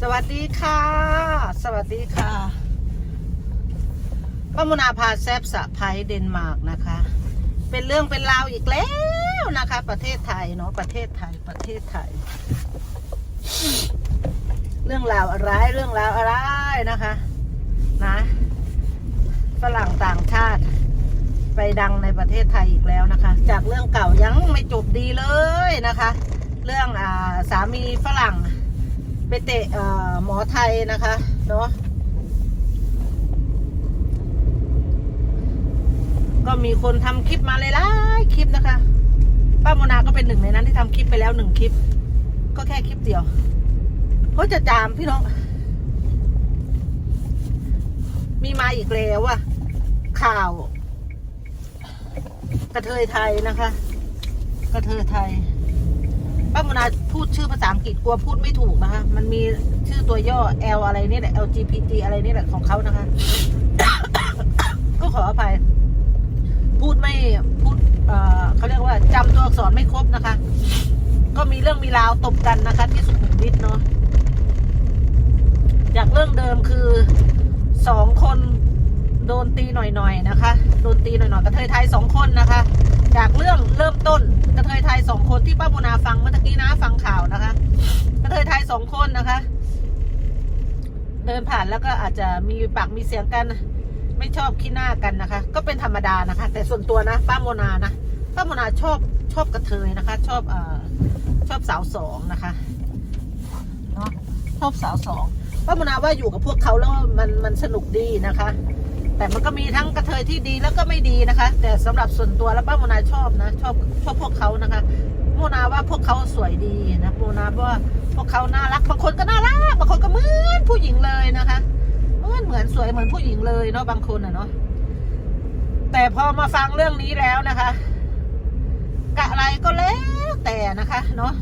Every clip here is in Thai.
สวัสดีค่ะ สวัสดีค่ะป้ามุนาพาแซบสะไพเดนมาร์กนะคะ เป็นเรื่องเป็นราวอีกแล้วนะคะ ประเทศไทยเนาะประเทศไทยประเทศไทย เรื่องราวอะไรเรื่องราวอะไรนะคะ นะฝรั่งต่างชาติ ไปดังในประเทศไทยอีกแล้วนะคะ จากเรื่องเก่ายังไม่จบดีเลยนะคะ เรื่องอ่าสามีฝรั่ง ไปเตะหมอไทยนะคะเนาะก็มีคนทำคลิปมาหลายคลิปนะคะ ป้าโมนาก็เป็นหนึ่งในนั้นที่ทำคลิปไปแล้วหนึ่งคลิป ก็แค่คลิปเดียวเพราจะจามพี่น้อง มีมาอีกแล้วอะข่าว กระเทยไทยนะคะ กระเทยไทยป้าโมนาพูดชื่อภาษาอังกฤษกลัวพูดไม่ถูกนะคะ มันมีชื่อตัวย่อ L อะไรนี่แหละ LGBT อะไรนี่แหละของเขานะคะ ก็ขออภัย พูดไม่พูดเเขาเรียกว่าจำตัวอักษรไม่ครบนะคะ ก็มีเรื่องมีราวตบกันนะคะ ที่สุขุมวิทเนาะจากเรื่องเดิมคือสองคนโด นตีหน่อยๆนะคะ โดนตีหน่อยๆกระเทยไทยสองคนนะคะ จากเรื่องเริ่มต้นกระเทยไทยสองคนที่ป้าบุนาฟังเมื่อกี้นะฟังข่าวนะคะ กระเทยไทยสองคนนะคะ เดินผ่านแล้วก็อาจจะมีปากมีเสียงกันไม่ชอบขี้หน้ากันนะคะ ก็เป็นธรรมดานะคะ แต่ส่วนตัวนะป้าโมนานะป้าโมนาชอบชอบกระเทยนะคะ ชอบเอ่อชอบสาวสองนะคะเนาะชอบสาวสองป้าโมนาว่าอยู่กับพวกเขาแล้วมันมันสนุกดีนะคะ แต่มันก็มีทั้งกระเทยที่ดีแล้วก็ไม่ดีนะคะ แต่สำหรับส่วนตัวแล้วป้าโมนาชอบนะ ชอบชอบพวกเขานะคะโมนาว่าพวกเขาสวยดีนะโมนาว่าพวกเขาน่ารักบางคนก็น่ารักบางคนก็เหมือนผู้หญิงเลยนะคะเหมือนเหมือนสวยเหมือนผู้หญิงเลยเนาะบางคนอะเนาะแต่พอมาฟังเรื่องนี้แล้วนะคะกะอะไรก็แล้วแต่นะคะ เนาะ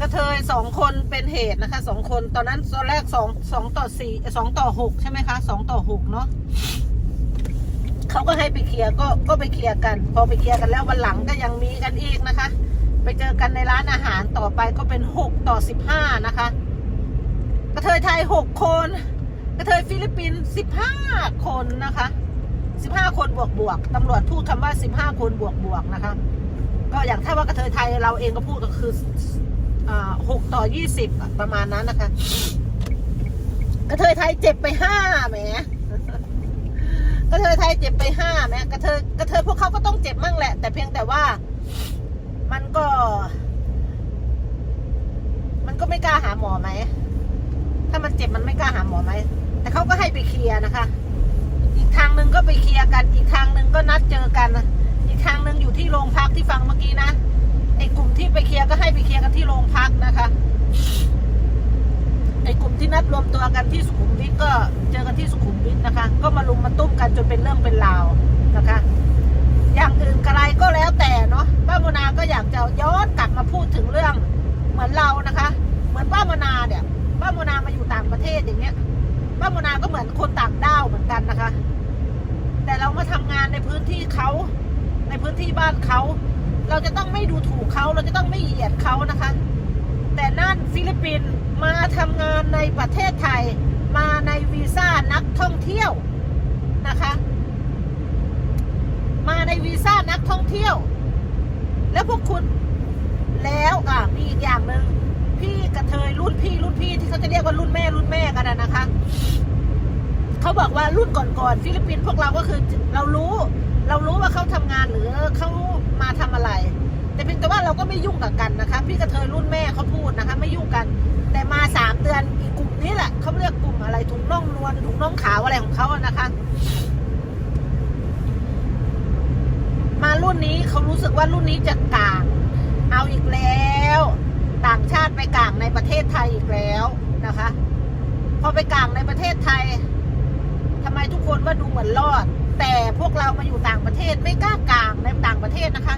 กระเทยสองคนเป็นเหตุนะคะสองคนตอนนั้นตอนแรกสองสองต่อสี่สองต่อหกใช่ไหมคะสองต่อหกเนาะเขาก็ให้ไปเคลียร์ก็ก็ไปเคลียร์กัน พอไปเคลียร์กันแล้ววันหลังก็ยังมีกันอีกนะคะ ไปเจอกันในร้านอาหารต่อไปก็เป็นหกต่อสิบห้านะคะ กระเทยไทยหกคน กระเทยฟิลิปปินส์สิบห้าคนนะคะสิบห้าคนบวกบวกตำรวจพูดคำว่าสิบห้าคนบวกบวกนะคะ ก็อย่างถ้าว่ากระเทยไทยเราเองก็พูดก็คือ หกต่อยี่สิบประมาณนั้นนะคะ กระเทยไทยเจ็บไปห้าแหมกระเทยไทยเจ็บไปห้าแหมกระเทยกระเทยพวกเขาก็ต้องเจ็บมั่งแหละ แต่เพียงแต่ว่ามันก็ มันก็ไม่กล้าหาหมอไหม ถ้ามันเจ็บมันไม่กล้าหาหมอไหม แต่เขาก็ให้ไปเคลียร์นะคะ อีกทางหนึ่งก็ไปเคลียร์กัน อีกทางหนึ่งก็นัดเจอกัน อีกทางหนึ่งอยู่ที่โรงพักที่ฟังเมื่อกี้นะ โรงพักนะคะไอ้กลุ่มที่นัดรวมตัวกันที่สุขุมวิทก็เจอกันที่สุขุมวิทนะคะ ก็มาลุมมาตุ้มกันจนเป็นเรื่องเป็นราวนะคะ อย่างอื่นกระไรก็แล้วแต่เนาะป้าโมนาก็อยากจะย้อนกลับมาพูดถึงเรื่องเหมือนเรานะคะ เหมือนป้าโมนาเนี่ยป้าโมนามาอยู่ต่างประเทศอย่างเงี้ยป้าโมนาก็เหมือนคนต่างด้าวเหมือนกันนะคะ แต่เรามาทำงานในพื้นที่เขาในพื้นที่บ้านเขา เราจะต้องไม่ดูถูกเขาเราจะต้องไม่เหยียดเขานะคะ แต่นั่นฟิลิปปินส์มาทำงานในประเทศไทย มาในวีซ่านักท่องเที่ยวนะคะ มาในวีซ่านักท่องเที่ยว แล้วพวกคุณแล้วอะมีอีกอย่างหนึ่งพี่กระเทยรุ่นพี่รุ่นพี่ที่เขาจะเรียกว่ารุ่นแม่รุ่นแม่กันนะคะเขาบอกว่ารุ่นก่อนๆฟิลิปปินส์พวกเราก็คือเรารู้ เรารู้ว่าเขาทำงานหรือเขา ก็ไม่ยุ่งกับกันนะคะ พี่กระเทยรุ่นแม่เขาพูดนะคะ ไม่ยุ่งกัน แต่มาสามเดือนอีกกลุ่มนี้แหละเขาเรียกกลุ่มอะไรถุงน่องนวลถุงน่องขาวอะไรของเขาอะนะคะ มารุ่นนี้เขารู้สึกว่ารุ่นนี้จะกลาง เอาอีกแล้ว ต่างชาติไปกลางในประเทศไทยอีกแล้วนะคะ พอไปกลางในประเทศไทยทำไมทุกคนว่าดูเหมือนรอด แต่พวกเรามาอยู่ต่างประเทศไม่กล้ากลางในต่างประเทศนะคะ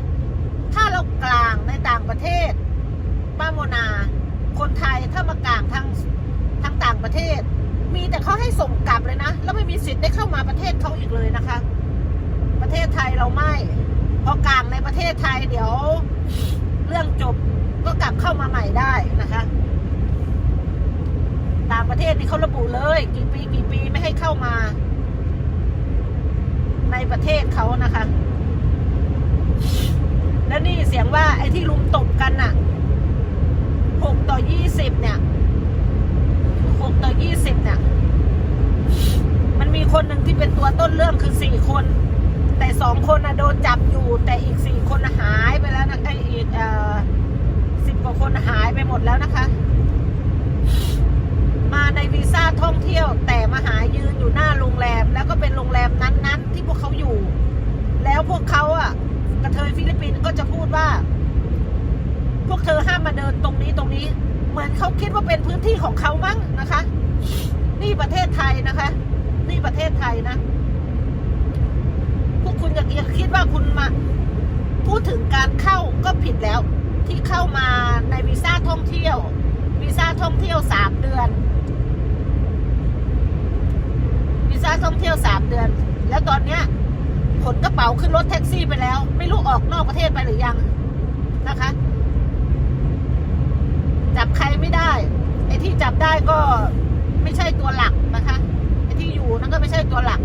ถ้าเรากลางในต่างประเทศ ป้าโมนา คนไทยถ้ามากลางทางทางต่างประเทศ มีแต่เขาให้ส่งกลับเลยนะ แล้วไม่มีสิทธิ์ได้เข้ามาประเทศเขาอีกเลยนะคะ ประเทศไทยเราไม่พอกลางในประเทศไทยเดี๋ยว เรื่องจบก็กลับเข้ามาใหม่ได้นะคะ ต่างประเทศนี่เขาระบุเลย กี่ปีกี่ปีไม่ให้เข้ามา ในประเทศเขานะคะ สียงว่าไอ้ที่ลุมตบกันน่ะหกต่อยี่สิบเนี่ยหกต่อยี่สิบเนี่ย มันมีคนหนึ่งที่เป็นตัวต้นเรื่องคือสี่คน แต่สองคนนะโดนจับอยู่ แต่อีกสี่คนหายไปแล้วนะไอ้อีกเอ่อสิบกว่าคนหายไปหมดแล้วนะคะ มาในวีซ่าท่องเที่ยว แต่มาหายืนอยู่หน้าโรงแรม แล้วก็เป็นโรงแรมนั้นๆ ที่พวกเขาอยู่ แล้วพวกเขาอะ เทยฟิลิปปินส์ก็จะพูดว่า พวกเธอห้ามมาเดินตรงนี้ตรงนี้ เหมือนเขาคิดว่าเป็นพื้นที่ของเขามั้งนะคะ นี่ประเทศไทยนะคะ นี่ประเทศไทยนะ พวกคุณอย่าอย่าคิดว่าคุณมา พูดถึงการเข้าก็ผิดแล้ว ที่เข้ามาในวีซ่าท่องเที่ยววีซ่าท่องเที่ยวสามเดือนวีซ่าท่องเที่ยวสามเดือน แล้วตอนเนี้ย ป๋าขึ้นรถแท็กซี่ไปแล้ว ไม่รู้ออกนอกประเทศไปหรือยังนะคะ จับใครไม่ได้ไอ้ที่จับได้ก็ไม่ใช่ตัวหลักนะคะไอ้ที่อยู่นั่นก็ไม่ใช่ตัวหลัก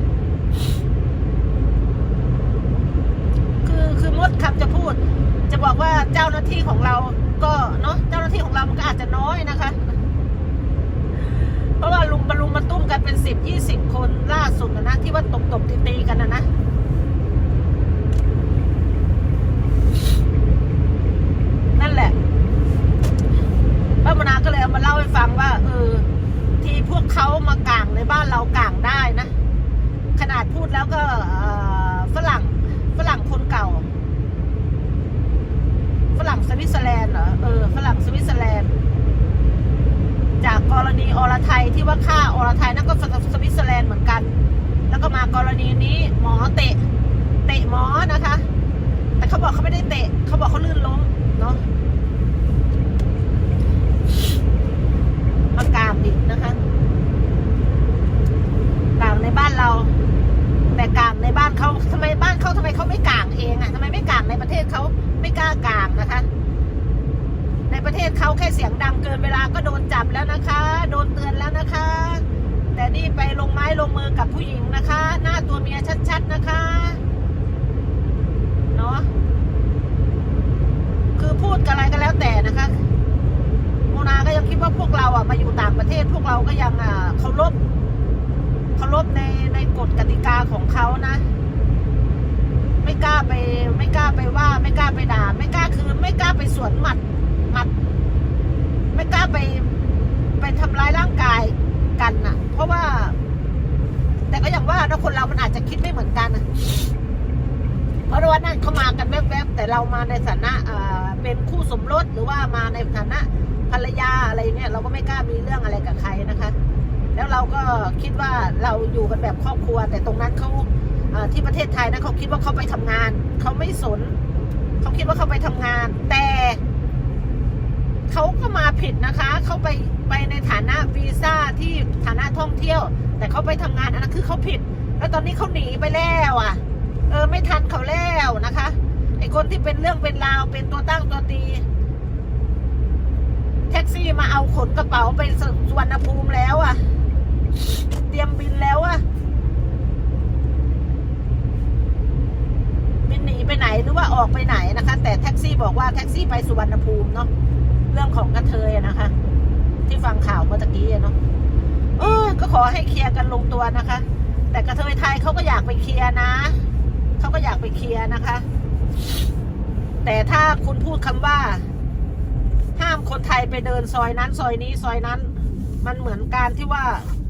คือคือมดคำจะพูด จะบอกว่าเจ้าหน้าที่ของเรา ก็เนาะเจ้าหน้าที่ของเรามันก็อาจจะน้อยนะคะ เพราะว่าลุมบรรลุมมาตุ้มกันเป็นสิบยี่สิบคนล่าสุดนะที่ว่าตบตบตีตีกันนะนะ นั่นแหละป้ามนาก็เลยเอามาเล่าให้ฟังว่า เออ ที่พวกเขามากางในบ้านเรากางได้นะ ขนาดพูดแล้วก็ฝรั่งฝรั่งคนเก่า ฝรั่งสวิตเซอร์แลนด์เหรอเออฝรั่งสวิตเซอร์แลนด์จากกรณีอรไทยที่ว่าฆ่าอรไทยนั่นก็สวิตเซอร์แลนด์เหมือนกัน แล้วก็มากรณีนี้หมอเตะ เตะหมอนะคะ แต่เขาบอกเขาไม่ได้เตะ เขาบอกเขาลื่นล้ม เนาะมากามดินะคะกางในบ้านเรา แต่กางในบ้านเขาทำไมบ้านเขาทำไมเขาไม่กางเองอะ่ะทำไมไม่กางในประเทศเขาไม่กล้ากางนะคะ ในประเทศเขาแค่เสียงดังเกินเวลาก็โดนจับแล้วนะคะ โดนเตือนแล้วนะคะ แต่นี่ไปลงไม้ลงมือกับผู้หญิงนะคะ หน้าตัวเมียชัดๆนะคะ เนาะ คือพูดกันอะไรก็แล้วแต่นะคะโมนาก็ยังคิดว่าพวกเราอะมาอยู่ต่างประเทศ พวกเราก็ยังอ่าเคารพเคารพในในกฎกติกาของเขานะ ไม่กล้าไป ไม่กล้าไปว่า ไม่กล้าไปด่า ไม่กล้าคือ ไม่กล้าไปสวนหมัดหมัด ไม่กล้าไปไปทำร้ายร่างกายกันน่ะ เพราะว่า แต่ก็อย่างว่านะคนเรามันอาจจะคิดไม่เหมือนกันนะ เพราะว่านั่นเขามากันแวบๆแต่เรามาในฐานะอ่าเป็นคู่สมรสหรือว่ามาในฐานะภรรยาอะไรเนี่ยเราก็ไม่กล้ามีเรื่องอะไรกับใครนะคะ แล้วเราก็คิดว่าเราอยู่กันแบบครอบครัว แต่ตรงนั้นเขาที่ประเทศไทยนะเขาคิดว่าเขาไปทำงานเขาไม่สนเขาคิดว่าเขาไปทำงาน แต่เขาก็มาผิดนะคะเขาไปไปในฐานะวีซ่าที่ฐานะท่องเที่ยว แต่เขาไปทำงานอันนั้นคือเขาผิด แล้วตอนนี้เขาหนีไปแล้วอะ เออไม่ทันเขาแล้วนะคะ ไอคนที่เป็นเรื่องเป็นราวเป็นตัวตั้งตัวตี แท็กซี่มาเอาขนกระเป๋าไปสวรรณภูมิแล้วอะ่ะ เตรียมบินแล้วอะ่ะบินหนีไปไหนหรือว่าออกไปไหนนะคะ แต่แท็กซี่บอกว่าแท็กซี่ไปสุวรรณภูมิเนาะเรื่องของกระเทยนะคะ ที่ฟังข่าวเมื่อตะกี้เนาะเออก็ขอให้เคลียร์กันลงตัวนะคะ แต่กระเทยไทยเขาก็อยากไปเคลียร์นะ เขาก็อยากไปเคลียร์นะคะ แต่ถ้าคุณพูดคำว่า ห้ามคนไทยไปเดินซอยนั้น ซอยนี้ซอยนั้น มันเหมือนการที่ว่า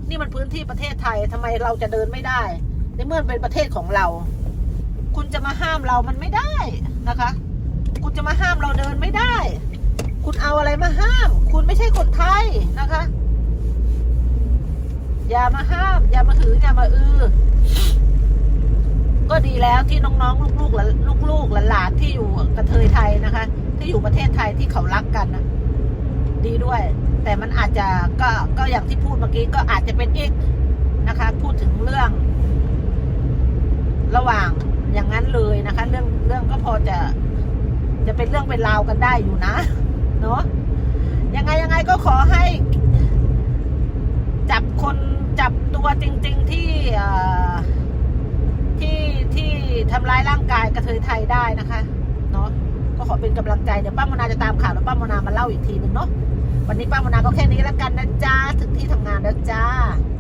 นี่มันพื้นที่ประเทศไทยทำไมเราจะเดินไม่ได้ ในเมื่อเป็นประเทศของเรา คุณจะมาห้ามเรามันไม่ได้นะคะ คุณจะมาห้ามเราเดินไม่ได้ คุณเอาอะไรมาห้าม คุณไม่ใช่คนไทยนะคะ อย่ามาห้าม อย่ามาถืออย่ามาอือ ก็ดีแล้วที่น้องๆ ลูกๆและลูกๆหลานๆที่อยู่กระเทยไทยนะคะ ที่อยู่ประเทศไทยที่เขารักกันนะดีด้วย แต่มันอาจจะก็ก็อย่างที่พูดเมื่อกี้ก็อาจจะเป็นอีกนะคะ พูดถึงเรื่อง ระหว่างอย่างนั้นเลยนะคะ เรื่องเรื่องก็พอจะจะเป็นเรื่องเป็นราวกันได้อยู่นะ เนาะยังไงยังไงก็ขอให้ จับคนจับตัวจริง ๆ ที่อ่อ ที่ที่ทำร้ายร่างกายกระเทยไทยได้นะคะเนาะก็ขอเป็นกำลังใจเดี๋ยวป้าโมนาจะตามข่าวแล้วป้าโมนามาเล่าอีกทีหนึ่งเนาะวันนี้ป้าโมนาก็แค่นี้แล้วกันนะจ้าถึงที่ทำงานแล้วจ้า「